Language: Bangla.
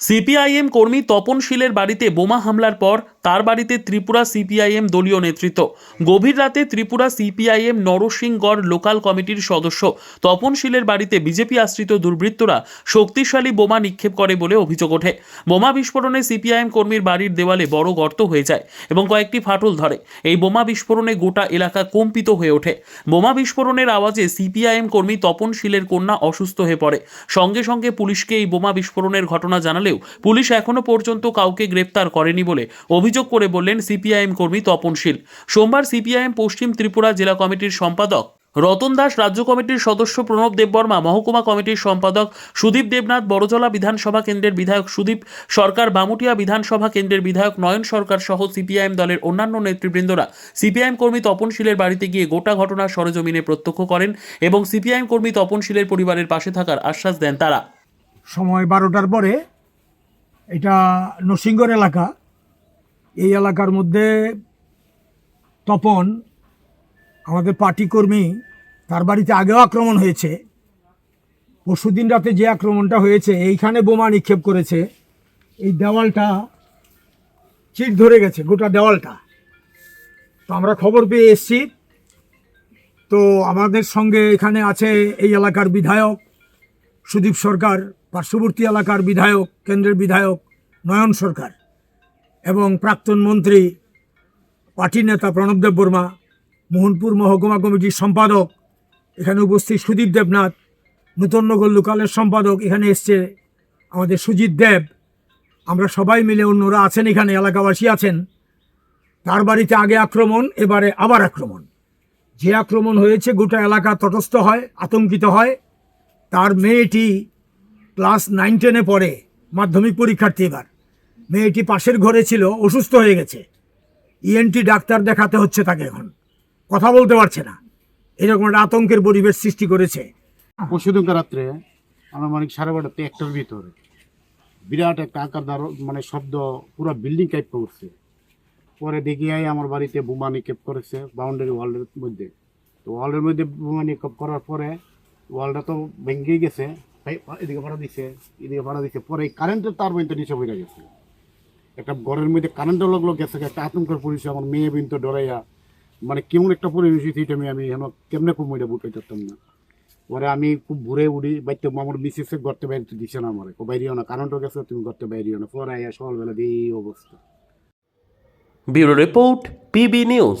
সিপিআইএম কর্মী তপন শীলের বাড়িতে বোমা হামলার পর তার বাড়িতে ত্রিপুরা সিপিআইএম দলীয় নেতৃত্ব। গভীর রাতে ত্রিপুরা সিপিআইএম নরসিংগড় লোকাল কমিটির সদস্য তপন শীলের বাড়িতে বিজেপি আশ্রিত দুর্বৃত্তরা শক্তিশালী বোমা নিক্ষেপ করে বলে অভিযোগ ওঠে। বোমা বিস্ফোরণে সিপিআইএম কর্মীর বাড়ির দেওয়ালে বড় গর্ত হয়ে যায় এবং কয়েকটি ফাটল ধরে। এই বোমা বিস্ফোরণে গোটা এলাকা কম্পিত হয়ে ওঠে। বোমা বিস্ফোরণের আওয়াজে সিপিআইএম কর্মী তপন শীলের কন্যা অসুস্থ হয়ে পড়ে। সঙ্গে সঙ্গে পুলিশকে এই বোমা বিস্ফোরণের ঘটনা জানালেও পুলিশ এখনও পর্যন্ত কাউকে গ্রেপ্তার করেনি বলে অভিযোগ করে বললেন সিপিআইএম কর্মী তপন শীল। সোমবার সিপিআইএম পশ্চিম ত্রিপুরা জেলা কমিটির সম্পাদক রতন দাস, রাজ্য কমিটির সদস্য প্রণব দেববর্মা, মহকুমা কমিটির সম্পাদক সুদীপ দেবনাথ, বড়জলা বিধানসভা কেন্দ্রের বিধায়ক সুদীপ সরকার, বামুটিয়া বিধানসভা কেন্দ্রের বিধায়ক নয়ন সরকার সহ সিপিআইএম দলের অন্যান্য নেতৃবৃন্দরা সিপিআইএম কর্মী তপন শীলের বাড়িতে গিয়ে গোটা ঘটনা সরজমিনে প্রত্যক্ষ করেন এবং সিপিআইএম কর্মী তপন শীলের পরিবারের পাশে থাকার আশ্বাস দেন তারা। সময় বারোটার পরে এটা নরসিংগড় এলাকা এই এলাকার মধ্যে তপন, আমাদের পার্টি কর্মী, তার বাড়িতে আগেও আক্রমণ হয়েছে। পরশুদিন রাতে যে আক্রমণটা হয়েছে, এইখানে বোমা নিক্ষেপ করেছে। এই দেওয়ালটা চিট ধরে গেছে, গোটা দেওয়ালটা। তো আমরা খবর পেয়ে এসছি। তো আমাদের সঙ্গে এখানে আছে এই এলাকার বিধায়ক সুদীপ সরকার, পার্শ্ববর্তী এলাকার বিধায়ক, কেন্দ্রের বিধায়ক নয়ন সরকার। এবং প্রাক্তন মন্ত্রী, পার্টির নেতা প্রণব দেব বর্মা, মোহনপুর মহকুমা কমিটির সম্পাদক, এখানে উপস্থিত সুদীপ দেবনাথ নূতননগর লোকালের সম্পাদক এখানে এসছে আমাদের সুজিত দেব। আমরা সবাই মিলে অন্যরা আছেন এখানে, এলাকাবাসী আছেন। তার বাড়িতে আগে আক্রমণ, এবারে আবার আক্রমণ। যে আক্রমণ হয়েছে, গোটা এলাকা তটস্থ হয়, আতঙ্কিত হয়। তার মেয়েটি ক্লাস নাইন টেনে পড়ে, মাধ্যমিক পরীক্ষার্থী এবার। মেয়েটি পাশের ঘরে ছিল, অসুস্থ হয়ে গেছে। ইএনটি ডাক্তার দেখাতে হচ্ছে তাকে এখন। কথা বলতে পারছে না। এরকম একটা আতঙ্কের পরিবেশ সৃষ্টি করেছে। পরশুদিনকে রাত্রে আনুমানিক সাড়ে বারোটাতে একটার ভিতরে বিরাট একটা আকার দার মানে শব্দ পুরো বিল্ডিং কাইপ করছে পরে দেখি আই আমার বাড়িতে বোমা নিক্ষেপ করেছে বাউন্ডারি ওয়ালের মধ্যে। তো ওয়ালের মধ্যে বোমা নিক্ষেপ করার পরে ওয়ালটা তো ভেঙে গেছে এদিকে ভাড়া দিছে, এদিকে ভাড়া দিছে। পরে কারেন্টের তার মধ্যে নিচে বেড়ে গেছে। একটা ঘরের মধ্যে কারেন্টও লাগল গেছে, একটা আতঙ্কের পরিচয় আমার মেয়ে বিন্তু ডরাইয়া মানে কেমন একটা পরিবেশ এটা আমি আমি হেন কেমনে কম মইটা বুঝতে যেতাম না। পরে আমি খুব ঘুরে উড়ি বাইতে আমার মিসেসে ঘরতে বাইরে দিছে না আমার। বাইরেও না কারেন্টও গেছে, তুমি ঘরতে বাইরেও না। পরে আয়া সকালবেলা দিয়ে এই অবস্থা। Bureau report, PB news.